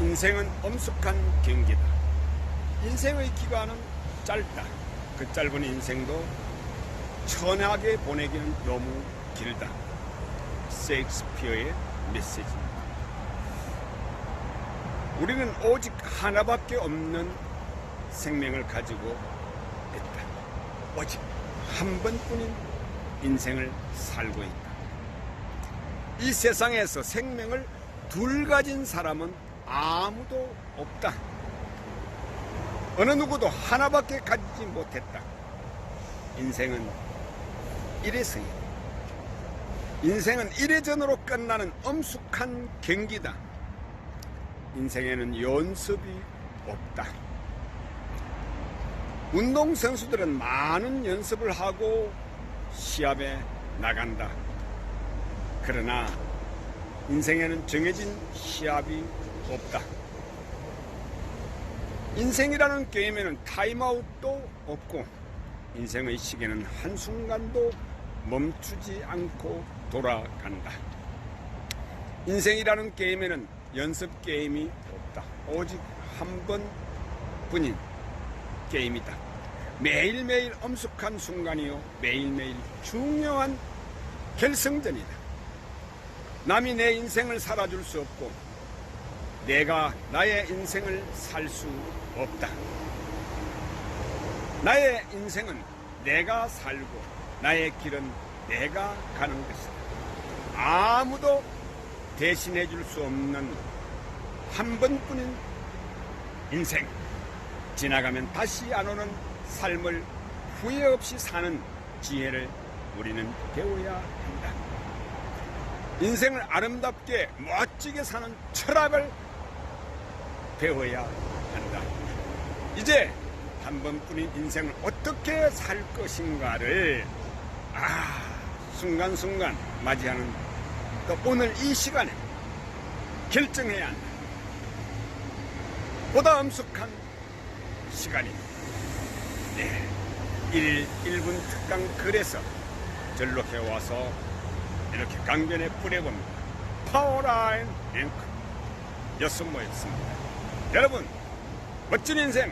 인생은 엄숙한 경기다. 인생의 기간은 짧다. 그 짧은 인생도 천하게 보내기는 너무 길다. 세익스피어의 메시지입니다. 우리는 오직 하나밖에 없는 생명을 가지고 있다. 오직 한 번뿐인 인생을 살고 있다. 이 세상에서 생명을 둘 가진 사람은 아무도 없다. 어느 누구도 하나밖에 가지지 못했다. 인생은 이래서야. 인생은 이래전으로 끝나는 엄숙한 경기다. 인생에는 연습이 없다. 운동선수들은 많은 연습을 하고 시합에 나간다. 그러나 인생에는 정해진 시합이 없다. 인생이라는 게임에는 타임아웃도 없고 인생의 시계는 한순간도 멈추지 않고 돌아간다. 인생이라는 게임에는 연습 게임이 없다. 오직 한 번뿐인 게임이다. 매일매일 엄숙한 순간이요. 매일매일 중요한 결승전이다. 남이 내 인생을 살아줄 수 없고 내가 나의 인생을 살 수 없다. 나의 인생은 내가 살고 나의 길은 내가 가는 것이다. 아무도 대신해 줄 수 없는 한 번뿐인 인생. 지나가면 다시 안 오는 삶을 후회 없이 사는 지혜를 우리는 배워야 한다. 인생을 아름답게 멋지게 사는 철학을 배워야 한다. 이제 한 번뿐인 인생을 어떻게 살 것인가를 아 순간순간 맞이하는 또 오늘 이 시간에 결정해야 한다. 보다 엄숙한 시간입니다. 네. 1, 1분 특강 글에서 절로 해와서 이렇게 강변에 뿌려봅니다. 파워라인 앵커 여섯 모였습니다. 여러분 멋진 인생